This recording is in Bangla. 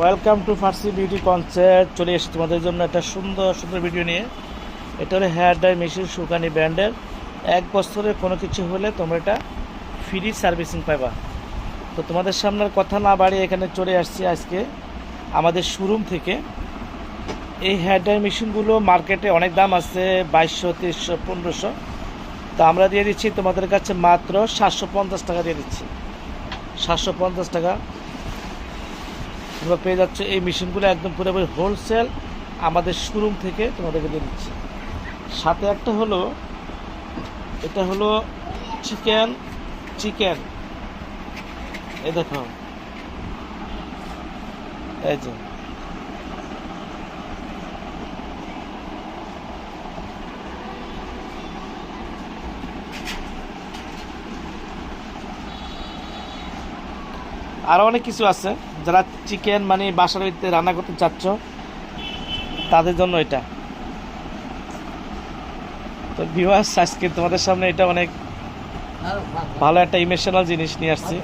Welcome to Farsi beauty concept চলে এসেছি তোমাদের জন্য একটা সুন্দর সুন্দর ভিডিও নিয়ে। এটা হলো হেয়ার ডাই মেশিন সুকানি ব্র্যান্ডের। এক বছরের কোনো কিছু হলে তোমরা এটা ফ্রি সার্ভিসিং পাবা তো তোমাদের সামনের কথা না বাড়িয়ে এখানে চলে আসছি আজকে আমাদের শোরুম থেকে। এই হেয়ার ডাই মেশিনগুলো মার্কেটে অনেক দাম আছে, বাইশশো তেইশশো পনেরোশো। তো আমরা দিয়ে দিচ্ছি তোমাদের কাছে মাত্র সাতশো পঞ্চাশ টাকা দিয়ে দিচ্ছি। সাতশো পঞ্চাশ টাকা। তোমরা পেয়ে যাচ্ছ এই মেশিনগুলো একদম পুরোপুরি হোলসেল আমাদের শোরুম থেকে তোমাদেরকে দিয়ে দিচ্ছি। সাথে একটা হলো, এটা হলো চিকেন চিকেন এই দেখো। এই যে। আরও অনেক কিছু আছে। যারা চিকেন মানে বাসার ভিতরে রান্না করতে চাচ্ছ তাদের জন্য এটা। তো ভিউয়ার্স আজকে তোমাদের সামনে এটা অনেক ভালো। একটা ইমোশনাল জিনিস নিয়ে আসছি।